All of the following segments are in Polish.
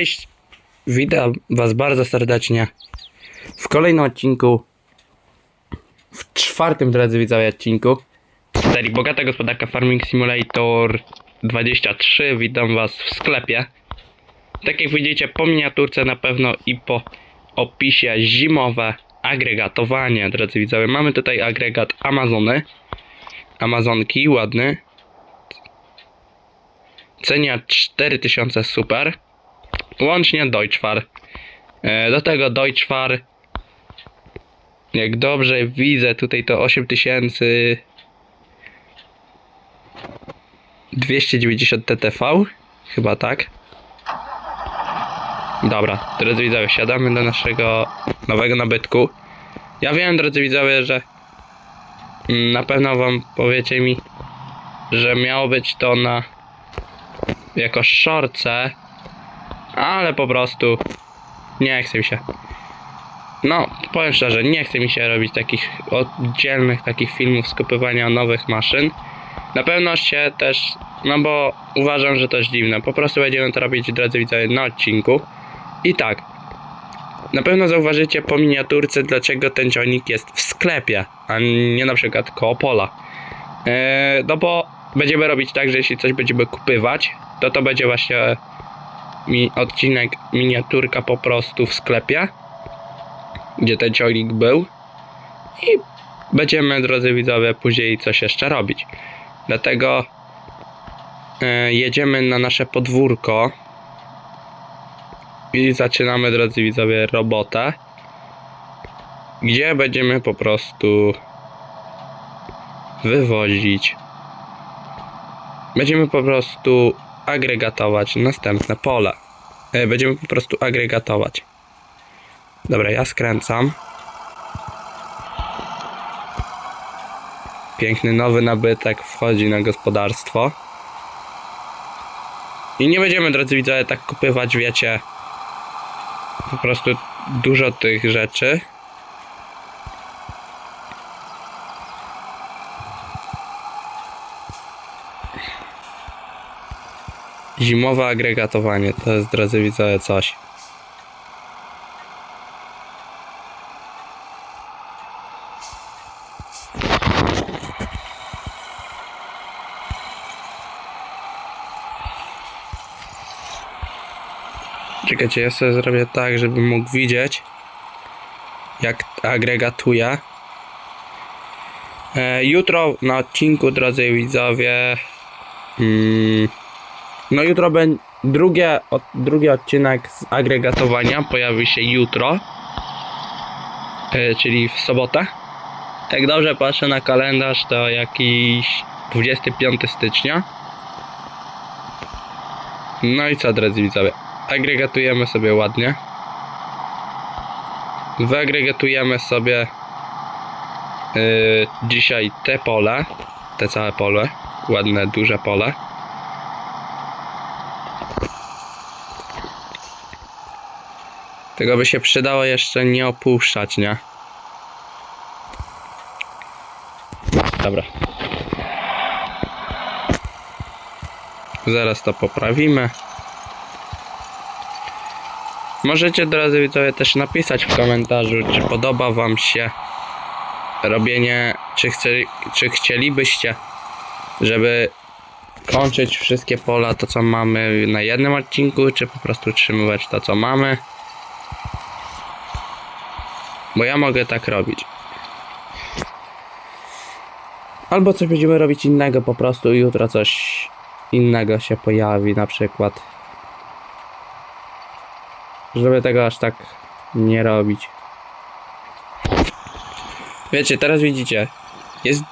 Cześć, witam was bardzo serdecznie w kolejnym odcinku, w czwartym, drodzy widzowie, odcinku serii Bogata Gospodarka Farming Simulator 23. Witam was w sklepie. Tak jak widzicie po miniaturce na pewno i po opisie zimowe agregatowanie, drodzy widzowie. Mamy tutaj agregat Amazony, Amazonki, ładny. Cenia 4000 super. Łącznie Deutschfar. E, Do tego Deutschfar. Jak dobrze widzę, tutaj to 8000 290 TTV. Chyba tak. Dobra, drodzy widzowie, siadamy do naszego nowego nabytku. Ja wiem, drodzy widzowie, że mm, na pewno wam powiecie mi, że miało być to na jako szorce, ale po prostu nie chce mi się. No, powiem szczerze, nie chce mi się robić takich oddzielnych takich filmów skupywania nowych maszyn. Na pewno się też, no bo uważam, że to jest dziwne. Po prostu będziemy to robić, drodzy widzowie, na odcinku. I tak, na pewno zauważycie po miniaturce, dlaczego ten ciągnik jest w sklepie, a nie na przykład koło pola. Eee, no bo będziemy robić tak, że jeśli coś będziemy kupywać, to to będzie właśnie mi odcinek miniaturka po prostu w sklepie, gdzie ten ciągnik był i będziemy, drodzy widzowie, później coś jeszcze robić. Dlatego e, jedziemy na nasze podwórko i zaczynamy, drodzy widzowie, robotę, gdzie będziemy po prostu wywozić Będziemy po prostu agregatować następne pole. E, Będziemy po prostu agregatować. Dobra, ja skręcam. Piękny nowy nabytek wchodzi na gospodarstwo. I nie będziemy, drodzy widzowie, tak kupywać, wiecie, po prostu dużo tych rzeczy. Zimowe agregatowanie to jest, drodzy widzowie, coś. Czekajcie, ja sobie zrobię tak, żebym mógł widzieć, jak agregatuje. E, jutro na odcinku, drodzy widzowie, mm, no jutro będzie drugie, od, drugi odcinek z agregatowania pojawi się jutro, e, czyli w sobotę. Jak dobrze patrzę na kalendarz, to jakiś 25 stycznia. No i co, drodzy widzowie? Agregatujemy sobie ładnie. Wyagregatujemy sobie yy, dzisiaj te pole, te całe pole, ładne, duże pole. Tego by się przydało jeszcze nie opuszczać, nie? Dobra. Zaraz to poprawimy. Możecie, drodzy widzowie, też napisać w komentarzu, czy podoba wam się robienie, czy, czy chcielibyście, żeby kończyć wszystkie pola, to co mamy na jednym odcinku, czy po prostu utrzymywać to co mamy. Bo ja mogę tak robić. Albo coś będziemy robić innego, po prostu jutro coś innego się pojawi, na przykład. Żeby tego aż tak nie robić. Wiecie, teraz widzicie, jest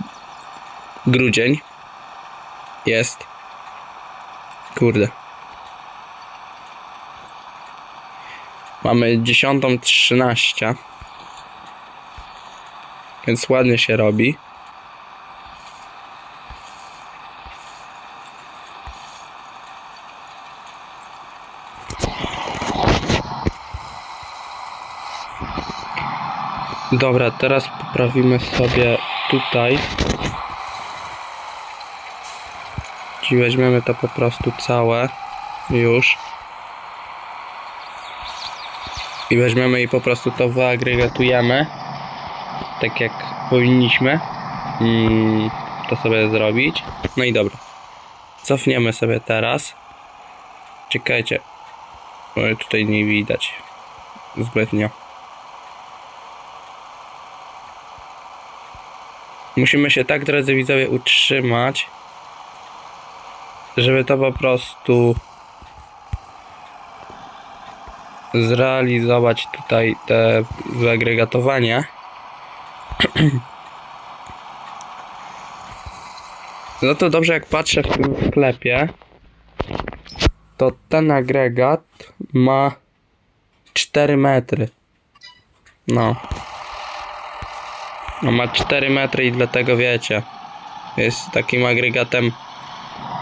grudzień, jest, kurde, mamy dziesiątą trzynaście, więc ładnie się robi. Dobra, teraz poprawimy sobie tutaj. Czyli weźmiemy to po prostu całe już. I weźmiemy i po prostu to wyagregatujemy. Tak jak powinniśmy mm, to sobie zrobić. No i dobra. Cofniemy sobie teraz. Czekajcie. Bo tutaj nie widać zbytnio. Musimy się tak, drodzy widzowie, utrzymać, żeby to po prostu zrealizować tutaj te wyagregatowanie. No to dobrze, jak patrzę w tym sklepie, to ten agregat ma 4 metry. No. No ma 4 metry i dlatego wiecie, jest takim agregatem,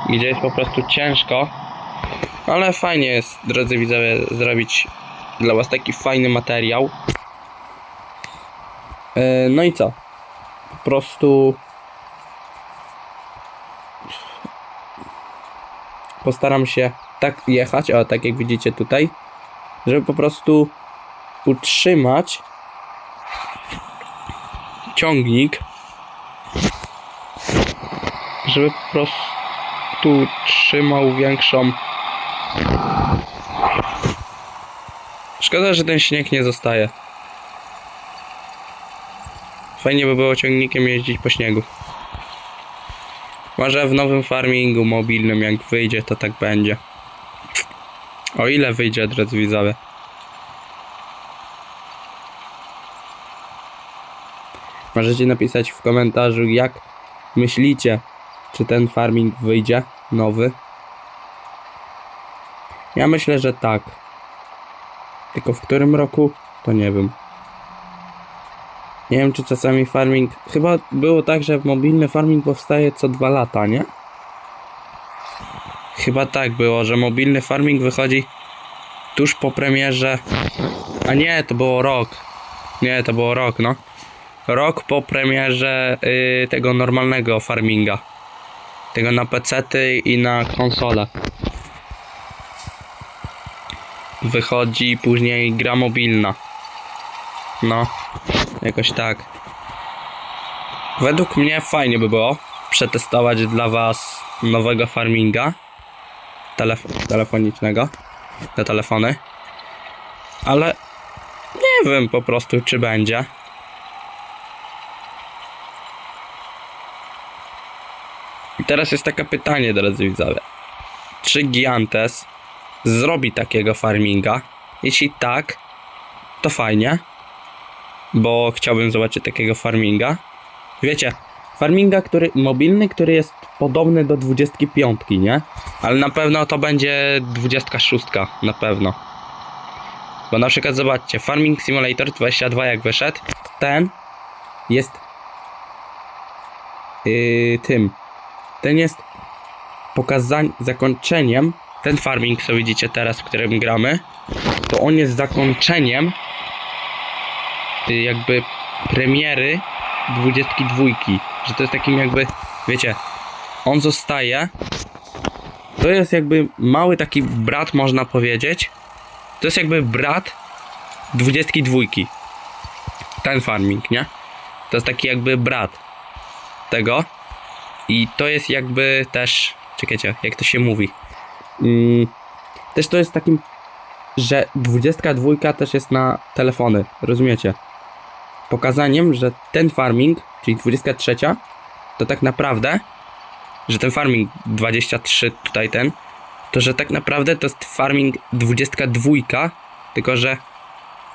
gdzie jest po prostu ciężko, ale fajnie jest, drodzy widzowie, zrobić dla was taki fajny materiał. E, No i co? Po prostu postaram się tak jechać, o tak jak widzicie tutaj, żeby po prostu utrzymać ciągnik, żeby po prostu trzymał większą. Szkoda, że ten śnieg nie zostaje. Fajnie by było ciągnikiem jeździć po śniegu. Może w nowym farmingu mobilnym, jak wyjdzie, to tak będzie. O ile wyjdzie, drodzy widzowie. Możecie napisać w komentarzu, jak myślicie, czy ten farming wyjdzie nowy. Ja myślę, że tak. Tylko w którym roku, to nie wiem. Nie wiem, czy czasami farming. Chyba było tak, że mobilny farming powstaje co dwa lata, nie? Chyba tak było, że mobilny farming wychodzi tuż po premierze. A nie, to było rok. Nie, to było rok, no. Rok po premierze y, tego normalnego farminga. Tego na PC-ty i na konsolę. Wychodzi później gra mobilna. No, jakoś tak. Według mnie fajnie by było przetestować dla Was nowego farminga telef- telefonicznego na telefony. Ale nie wiem po prostu, czy będzie. I teraz jest takie pytanie, drodzy widzowie. Czy Giantes zrobi takiego farminga? Jeśli tak, to fajnie, bo chciałbym zobaczyć takiego farminga. Wiecie, farminga, który mobilny, który jest podobny do 25, nie? Ale na pewno to będzie 26, na pewno. Bo na przykład zobaczcie, Farming Simulator 22 jak wyszedł, ten jest yy, tym. Ten jest pokazań zakończeniem. Ten farming, co widzicie teraz, w którym gramy, to on jest zakończeniem jakby premiery 22. Że to jest takim jakby, wiecie, on zostaje. To jest jakby mały taki brat, można powiedzieć. To jest jakby brat 22. Ten farming, nie? To jest taki jakby brat tego. I to jest jakby też. Czekajcie, jak to się mówi. Mm, też to jest takim, że 22 też jest na telefony, rozumiecie? Pokazaniem, że ten farming, czyli 23, to tak naprawdę, że ten farming 23 tutaj ten, to że tak naprawdę to jest farming 22, tylko że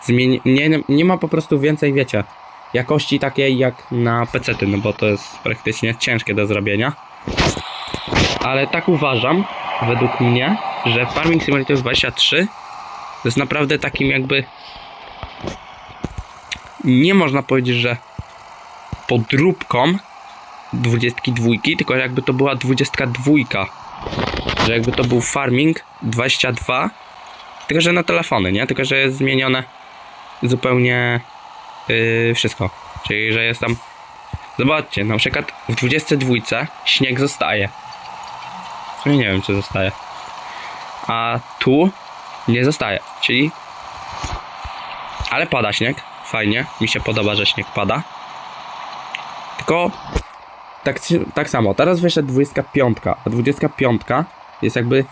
zmieni- nie, nie ma po prostu więcej, wiecie, jakości takiej jak na PC, no bo to jest praktycznie ciężkie do zrobienia. Ale tak uważam, według mnie, że Farming Simulator 23 to jest naprawdę takim jakby nie można powiedzieć, że podróbką 22, tylko jakby to była 22 że jakby to był farming 22, tylko że na telefony, nie? Tylko że jest zmienione zupełnie yy, wszystko. Czyli że jest tam. Zobaczcie, na przykład w 22 śnieg zostaje. W sumie nie wiem, czy zostaje. A tu nie zostaje. Czyli Ale pada śnieg, fajnie, mi się podoba, że śnieg pada. Tylko tak, tak samo, teraz wyszedł 25, a 25 jest jakby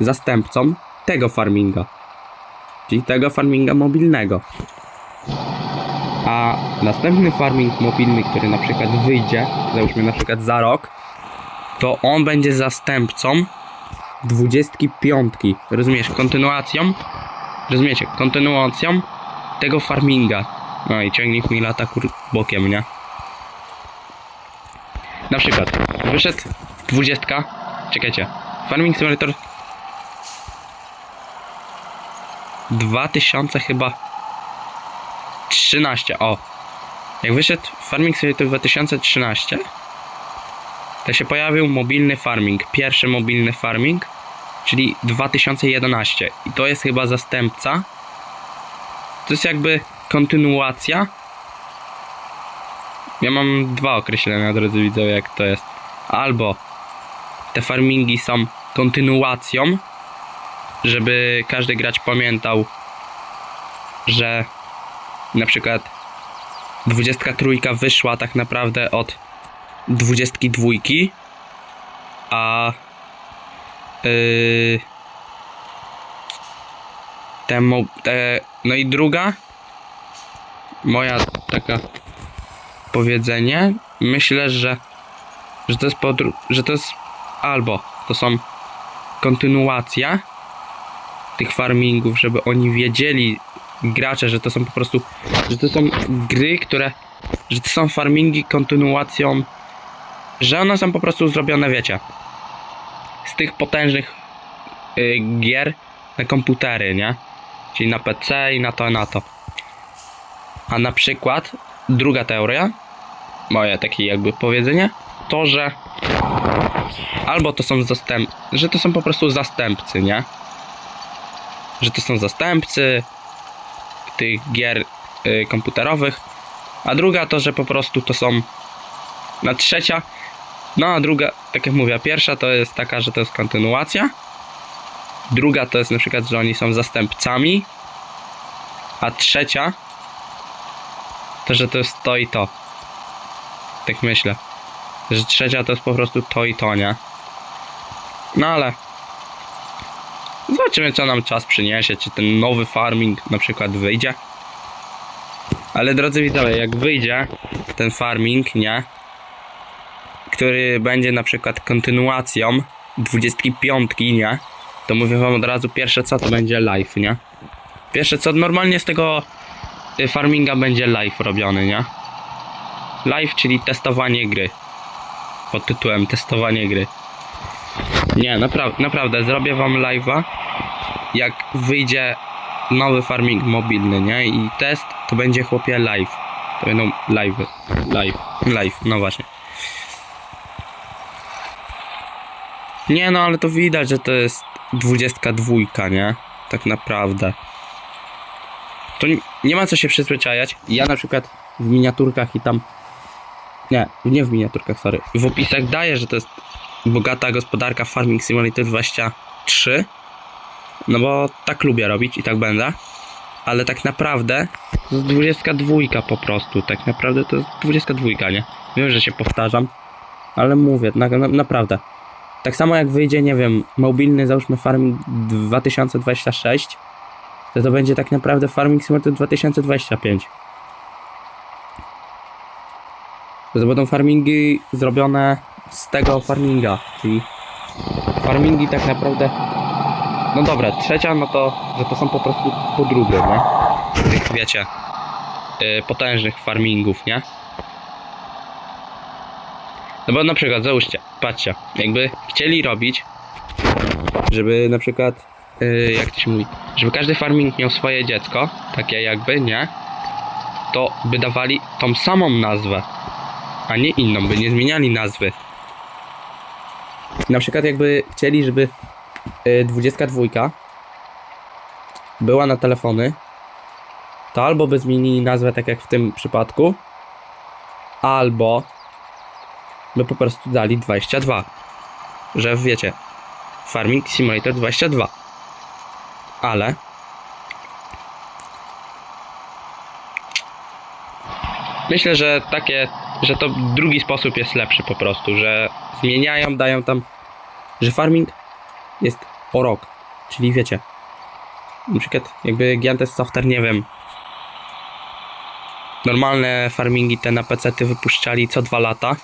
zastępcą tego farminga. Czyli tego farminga mobilnego. A następny farming mobilny, który na przykład wyjdzie, załóżmy na przykład za rok, to on będzie zastępcą 25. Rozumiesz? Kontynuacją. Rozumiecie? Kontynuacją tego farminga. No i ciągnik mi lata kur bokiem, nie? Na przykład wyszedł 20. Czekajcie. Farming Simulator 2000 chyba 13. O. Jak wyszedł Farming Simulator 2013 to się pojawił mobilny farming, pierwszy mobilny farming, czyli 2011 i to jest chyba zastępca. To jest jakby kontynuacja. Ja mam dwa określenia, drodzy widzowie, jak to jest. Albo te farmingi są kontynuacją, żeby każdy gracz pamiętał, że na przykład 23 wyszła tak naprawdę od 22, a yy, te, te, no i druga moja taka powiedzenie myślę, że że to jest podru- że to jest albo to są kontynuacja tych farmingów, żeby oni wiedzieli gracze, że to są po prostu że to są gry, które że to są farmingi kontynuacją że one są po prostu zrobione, wiecie, z tych potężnych y, gier na komputery, nie? Czyli na PC i na to, na to. A na przykład druga teoria, moje takie jakby powiedzenie, to, że albo to są zastęp, że to są po prostu zastępcy, nie? Że to są zastępcy tych gier y, komputerowych, a druga to, że po prostu to są na trzecia no a druga, tak jak mówię, pierwsza to jest taka, że to jest kontynuacja. Druga to jest na przykład, że oni są zastępcami. A trzecia że to jest to i to. Tak myślę. Że trzecia to jest po prostu to i to, nie? No ale zobaczymy co nam czas przyniesie, czy ten nowy farming na przykład wyjdzie. Ale drodzy widzowie, jak wyjdzie ten farming, nie? który będzie na przykład kontynuacją 25, nie? To mówię wam od razu, pierwsze co to będzie live, nie? Pierwsze co, normalnie z tego farminga będzie live robiony, nie? Live, czyli testowanie gry. Pod tytułem testowanie gry. Nie, napra naprawdę, zrobię wam live'a, jak wyjdzie nowy farming mobilny, nie? I test to będzie chłopie live. To będą live, live, live, no właśnie. Nie no, ale to widać, że to jest 22, nie? Tak naprawdę. To nie, ma co się przyzwyczajać. Ja na przykład w miniaturkach i tam... Nie, nie w miniaturkach, sorry. W opisach daję, że to jest bogata gospodarka Farming Simulator 23. No bo tak lubię robić i tak będę. Ale tak naprawdę to jest 22 po prostu. Tak naprawdę to jest 22, nie? Wiem, że się powtarzam. Ale mówię, na, na, naprawdę. Tak samo jak wyjdzie, nie wiem, mobilny załóżmy Farming 2026, to to będzie tak naprawdę Farming Simulator 2025. To będą farmingi zrobione z tego farminga, czyli farmingi tak naprawdę no dobra, trzecia no to, że to są po prostu po drugie, nie? Tych wiecie, yy, potężnych farmingów, nie? No bo na przykład, załóżcie, patrzcie, jakby chcieli robić, żeby na przykład, yy, jak to się mówi, żeby każdy farming miał swoje dziecko, takie jakby, nie? To by dawali tą samą nazwę, a nie inną, by nie zmieniali nazwy. Na przykład jakby chcieli, żeby yy, 22 była na telefony, to albo by zmienili nazwę tak jak w tym przypadku, albo by po prostu dali 22. Że wiecie, Farming Simulator 22. Ale Myślę, że takie, że to drugi sposób jest lepszy po prostu, że zmieniają, dają tam, że farming jest o rok. Czyli wiecie, na przykład jakby Giantes Software, nie wiem, normalne farmingi te na PC ty wypuszczali co dwa lata,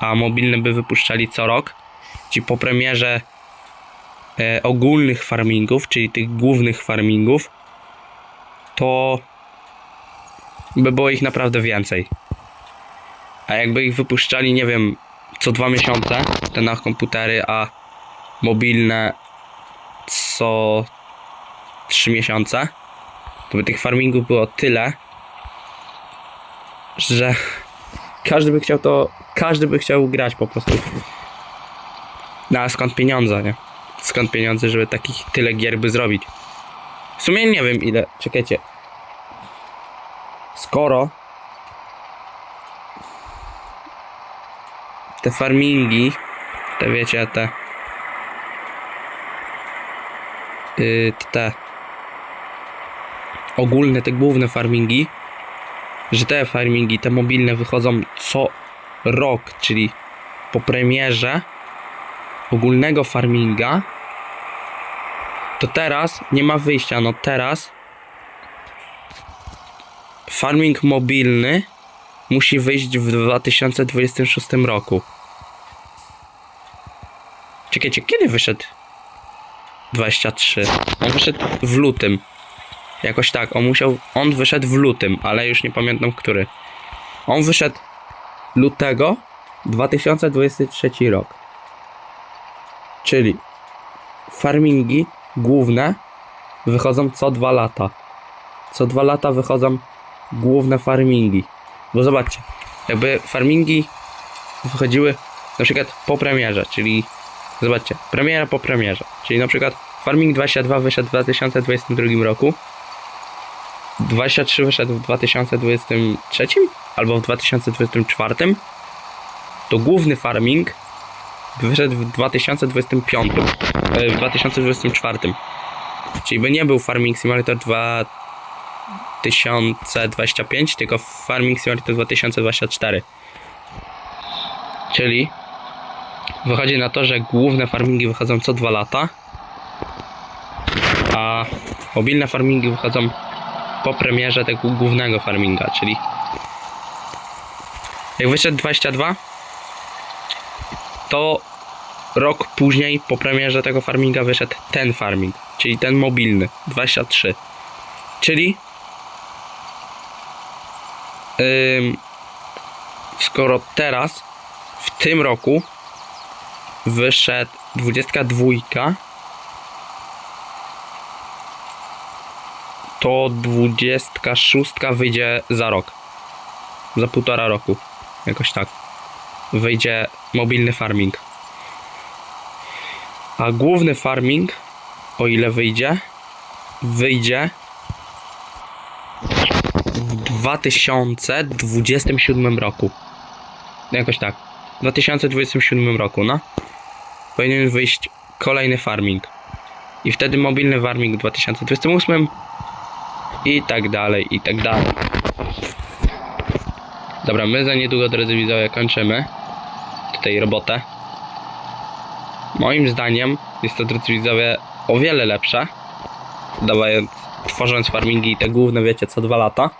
a mobilne by wypuszczali co rok. Ci po premierze ogólnych farmingów, czyli tych głównych farmingów, to by było ich naprawdę więcej. A jakby ich wypuszczali, nie wiem, co dwa miesiące, te na komputery, a mobilne co trzy miesiące, to by tych farmingów było tyle, że każdy by chciał to, każdy by chciał grać po prostu. No skąd pieniądze, nie? Skąd pieniądze, żeby takich tyle gier by zrobić? W sumie nie wiem ile, czekajcie. Skoro te farmingi, te wiecie, te yy, te ogólne, te główne farmingi, że te farmingi, te mobilne wychodzą co rok, czyli po premierze ogólnego farminga, to teraz nie ma wyjścia. No teraz farming mobilny musi wyjść w 2026 roku. Czekajcie, kiedy wyszedł 23? On wyszedł w lutym. Jakoś tak, on musiał, on wyszedł w lutym, ale już nie pamiętam który. On wyszedł lutego 2023 rok. Czyli farmingi główne wychodzą co dwa lata. Co dwa lata wychodzą główne farmingi. Bo zobaczcie, jakby farmingi wychodziły na przykład po premierze, czyli zobaczcie, premiera po premierze. Czyli na przykład Farming 22 wyszedł w 2022 roku. 23 wyszedł w 2023 albo w 2024. To główny farming wyszedł w 2025, e, w 2024. Czyli by nie był Farming Simulator 2025, tylko Farming Simulator 2024. Czyli wychodzi na to, że główne farmingi wychodzą co dwa lata, a mobilne farmingi wychodzą po premierze tego głównego farminga, czyli jak wyszedł 22, to rok później po premierze tego farminga wyszedł ten farming, czyli ten mobilny 23. Czyli ym, skoro teraz w tym roku wyszedł 22 to 26 wyjdzie za rok. Za półtora roku. Jakoś tak. Wyjdzie mobilny farming. A główny farming, o ile wyjdzie, wyjdzie w 2027 roku. Jakoś tak. W 2027 roku, no. Powinien wyjść kolejny farming. I wtedy mobilny farming w 2028 i tak dalej, i tak dalej. Dobra, my za niedługo, drodzy widzowie, kończymy tutaj robotę. Moim zdaniem jest to, drodzy widzowie, o wiele lepsze. Dawając, tworząc farmingi te główne, wiecie, co dwa lata.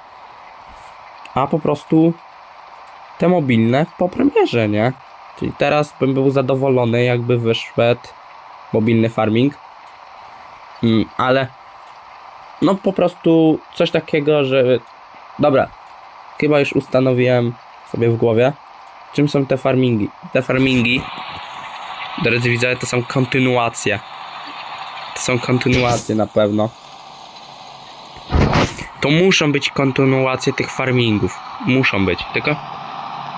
A po prostu te mobilne po premierze, nie? Czyli teraz bym był zadowolony, jakby wyszedł mobilny farming. Mm, ale no po prostu coś takiego, że dobra, chyba już ustanowiłem sobie w głowie, czym są te farmingi. Te farmingi, drodzy widzowie, to są kontynuacje. To są kontynuacje na pewno. To muszą być kontynuacje tych farmingów. Muszą być. Tylko,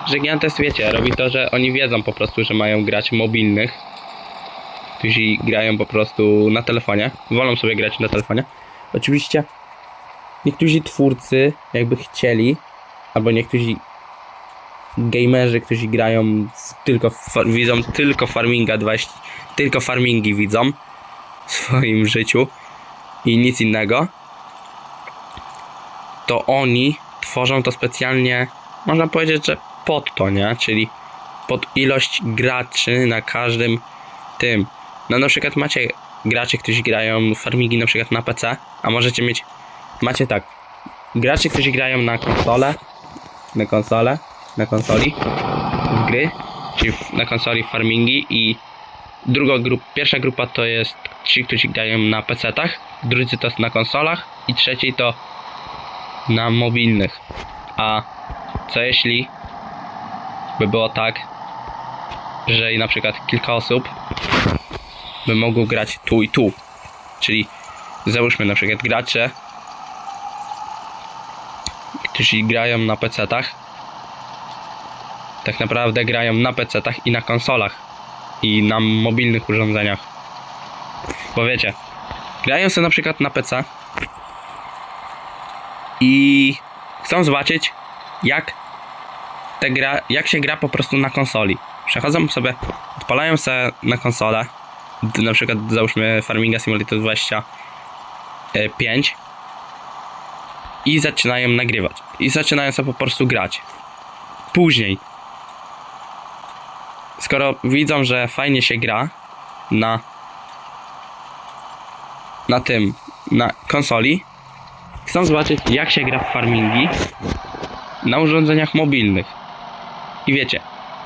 że Giantes, wiecie, robi to, że oni wiedzą po prostu, że mają grać mobilnych, którzy grają po prostu na telefonie. Wolą sobie grać na telefonie. Oczywiście niektórzy twórcy jakby chcieli, albo niektórzy gamerzy, którzy grają tylko widzą tylko farminga 20, tylko farmingi widzą w swoim życiu i nic innego, to oni tworzą to specjalnie, można powiedzieć, że pod to, nie? Czyli pod ilość graczy na każdym tym. No na przykład macie graczy, którzy grają farmingi na przykład na PC, a możecie mieć, macie tak, gracze, którzy grają na konsolę, na konsolę, na konsoli, w gry, czyli na konsoli farmingi i druga grupa, pierwsza grupa to jest ci, którzy grają na PC-tach, drudzy to jest na konsolach i trzeci to na mobilnych. A co jeśli by było tak, że na przykład kilka osób by mogło grać tu i tu. Czyli załóżmy na przykład gracze, którzy grają na PC-tach, tak naprawdę grają na PC-tach i na konsolach i na mobilnych urządzeniach. Bo wiecie, grają sobie na przykład na PC i chcą zobaczyć jak te gra, jak się gra po prostu na konsoli. Przechodzą sobie, odpalają sobie na konsolę, na przykład załóżmy Farminga Simulator 25 i zaczynają nagrywać. I zaczynają sobie po prostu grać. Później, skoro widzą, że fajnie się gra na na tym, na konsoli, chcą zobaczyć jak się gra w farmingi na urządzeniach mobilnych. I wiecie,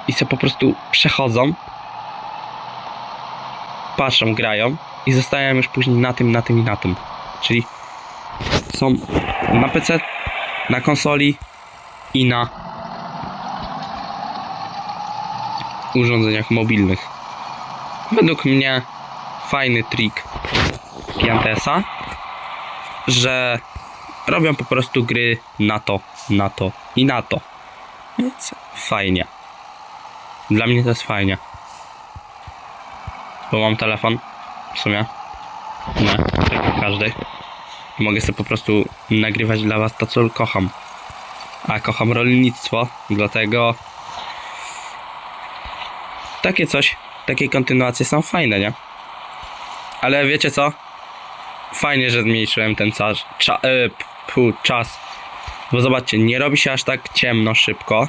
i sobie po prostu przechodzą, patrzą, grają i zostają już później na tym, na tym i na tym. Czyli są na PC, na konsoli i na urządzeniach mobilnych. Według mnie fajny trik Piantesa, że robią po prostu gry na to, na to i na to. Więc fajnie. Dla mnie to jest fajnie. Bo mam telefon w sumie. Nie, tak każdy. Mogę sobie po prostu nagrywać dla was to, co kocham. A kocham rolnictwo, dlatego takie coś, takie kontynuacje są fajne, nie? Ale wiecie co? Fajnie, że zmniejszyłem ten czas, cza, y, czas. Bo zobaczcie, nie robi się aż tak ciemno szybko.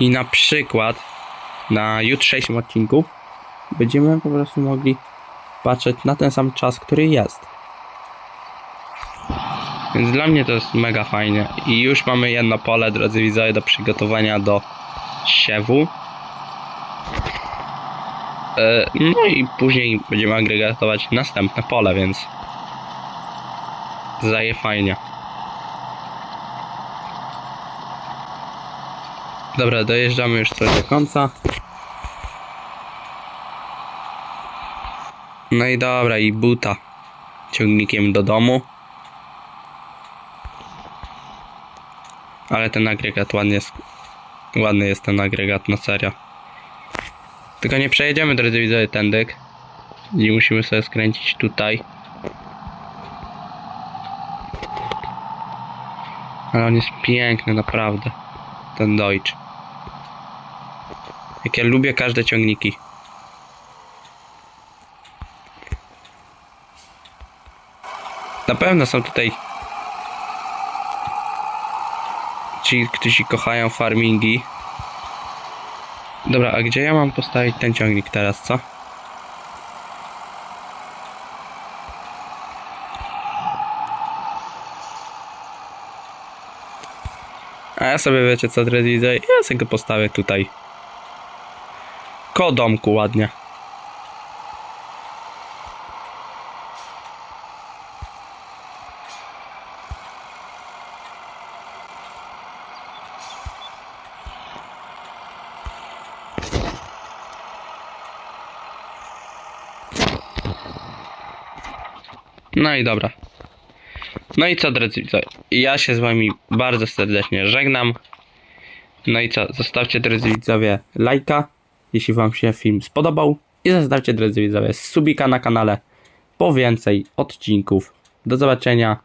I na przykład na jutrzejszym odcinku będziemy po prostu mogli patrzeć na ten sam czas, który jest. Więc dla mnie to jest mega fajnie. I już mamy jedno pole, drodzy widzowie, do przygotowania do siewu. E, No i później będziemy agregatować następne pole, więc zaje fajnie. Dobra, dojeżdżamy już coś do końca. No i dobra, i buta ciągnikiem do domu. Ale ten agregat ładnie. Ładny jest ten agregat, no serio. Tylko nie przejedziemy, drodzy widzowie, tędyk. I musimy sobie skręcić tutaj. Ale on jest piękny, naprawdę. Ten Deutsch. Jak ja lubię każde ciągniki. Na pewno są tutaj ci, którzy kochają farmingi. Dobra, a gdzie ja mam postawić ten ciągnik teraz, co? A ja sobie wiecie co, drodzy ja sobie go postawię tutaj. Koło domku ładnie. No i dobra. No i co, drodzy widzowie? Ja się z wami bardzo serdecznie żegnam. No i co? Zostawcie, drodzy widzowie, lajka, jeśli wam się film spodobał. I zostawcie, drodzy widzowie, subika na kanale po więcej odcinków. Do zobaczenia.